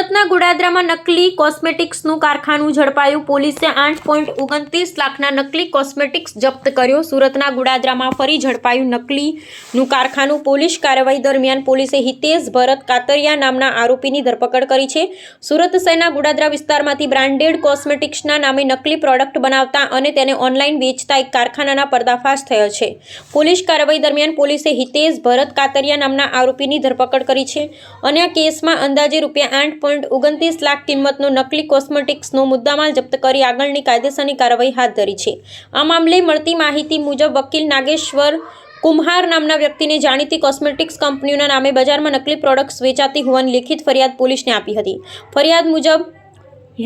સુરતના ગુડાદરામાં નકલી કોસ્મેટિક્સનું કારખાનું ઝડપાયું. પોલીસે આઠ પોઈન્ટ ઓગણત્રીસ લાખના નકલી કોસ્મેટિક્સ જપ્ત કર્યો. સુરતના ગુડાદરામાં ફરી ઝડપાયું નકલીનું કારખાનું. પોલીસ કાર્યવાહી દરમિયાન પોલીસે હિતેશ ભરત કાતરિયા નામના આરોપીની ધરપકડ કરી છે. સુરત શહેરના ગુડાદરા વિસ્તારમાંથી બ્રાન્ડેડ કોસ્મેટિક્સના નામે નકલી પ્રોડક્ટ બનાવતા અને તેને ઓનલાઈન વેચતા એક કારખાનાના પર્દાફાશ થયો છે. પોલીસ કાર્યવાહી દરમિયાન પોલીસે હિતેશ ભરત કાતરિયા નામના આરોપીની ધરપકડ કરી છે અને આ કેસમાં અંદાજે રૂપિયા આઠ પોઈન્ટ ઓગણત્રીસ લાખ કિંમતનો નકલી કોસ્મેટિક્સનો મુદ્દામાલ જપ્ત કરી આગળની કાયદેસરની કાર્યવાહી હાથ ધરી છે. આ મામલે મળતી માહિતી મુજબ વકીલ નાગેશ્વર કુમ્હાર નામના વ્યક્તિને જાણીતી કોસ્મેટિક્સ કંપનીઓના નામે બજારમાં નકલી પ્રોડક્ટ્સ વેચાતી હોવાની લેખિત ફરિયાદ પોલીસને આપી હતી. ફરિયાદ મુજબ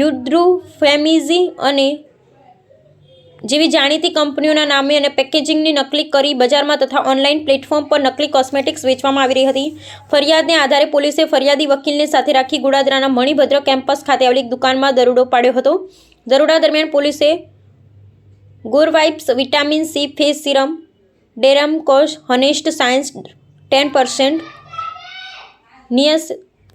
યુદ્રુ ફેમિઝી અને જેવી જાણીતી કંપનીઓના નામે અને પેકેજિંગની નકલી કરી બજારમાં તથા ઓનલાઈન પ્લેટફોર્મ પર નકલી કોસ્મેટિક્સ વેચવામાં આવી રહી હતી. ફરિયાદને આધારે પોલીસે ફરિયાદી વકીલને સાથે રાખી ગુડાદરાના મણિભદ્ર કેમ્પસ ખાતે આવેલી દુકાનમાં દરોડો પાડ્યો હતો. દરોડા દરમિયાન પોલીસે ગોરવાઇપ્સ, વિટામિન સી, ફેસ સિરમ, ડેરમ કોશ હનેસ્ટ સાયન્સ ટેન પર્સન્ટ, નિયસ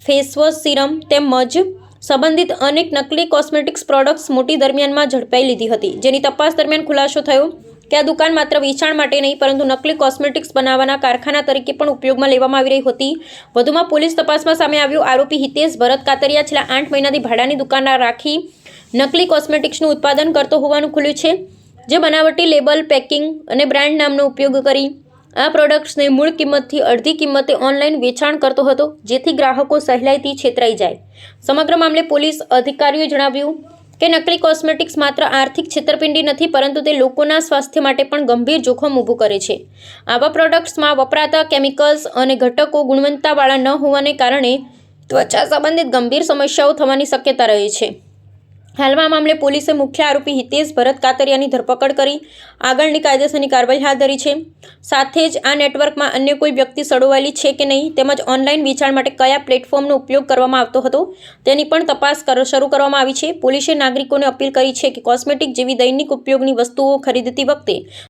ફેસવોશ સિરમ તેમજ સંબંધિત અનેક નકલી કોસ્મેટિક્સ પ્રોડક્ટ્સ મોટી દરમિયાનમાં ઝડપાઈ લીધી હતી, જેની તપાસ દરમિયાન ખુલાસો થયો. કે આ દુકાન માત્ર વેચાણ માટે નહીં, પરંતુ નકલી કોસ્મેટિક્સ બનાવવાના કારખાના તરીકે પણ ઉપયોગમાં લેવામાં આવી રહી હતી. વધુમાં પોલીસ તપાસમાં સામે આવ્યું, આરોપી હિતેશ ભરત કાતરિયા છેલ્લા આઠ મહિનાથી ભાડાની દુકાન રાખી નકલી કોસ્મેટિક્સનું ઉત્પાદન કરતો હોવાનું ખુલ્યું છે. જે બનાવટી લેબલ, પેકિંગ અને બ્રાન્ડ નામનો ઉપયોગ કરી આ પ્રોડક્ટ્સને મૂળ કિંમતથી અડધી કિંમતે ઓનલાઈન વેચાણ કરતો હતો, જેથી ગ્રાહકો સહેલાઈથી છેતરાઈ જાય. સમગ્ર મામલે પોલીસ અધિકારીઓએ જણાવ્યું કે નકલી કોસ્મેટિક્સ માત્ર આર્થિક છેતરપિંડી નથી, પરંતુ તે લોકોના સ્વાસ્થ્ય માટે પણ ગંભીર જોખમ ઊભું કરે છે. આવા પ્રોડક્ટ્સમાં વપરાતા કેમિકલ્સ અને ઘટકો ગુણવત્તાવાળા ન હોવાને કારણે ત્વચા સંબંધિત ગંભીર સમસ્યાઓ થવાની શક્યતા રહે છે. હાલમાં મામલે પોલીસે મુખ્ય આરોપી હિતેશ ભરત કાતરિયાની ધરપકડ કરી, આગળની કાયદેસરની કાર્યવાહી હાથ ધરી છે. સાથે જ આ નેટવર્કમાં અન્ય કોઈ વ્યક્તિ સડોવાયેલી છે કે નહીં, તેમજ ઓનલાઈન વેચાણ માટે કયા પ્લેટફોર્મનો ઉપયોગ કરવામાં આવતો હતો, તેની પણ તપાસ શરૂ કરવામાં આવી છે. પોલીસે નાગરિકોને અપીલ કરી છે કે કોસ્મેટિક જેવી દૈનિક ઉપયોગની વસ્તુઓ ખરીદતી વખતે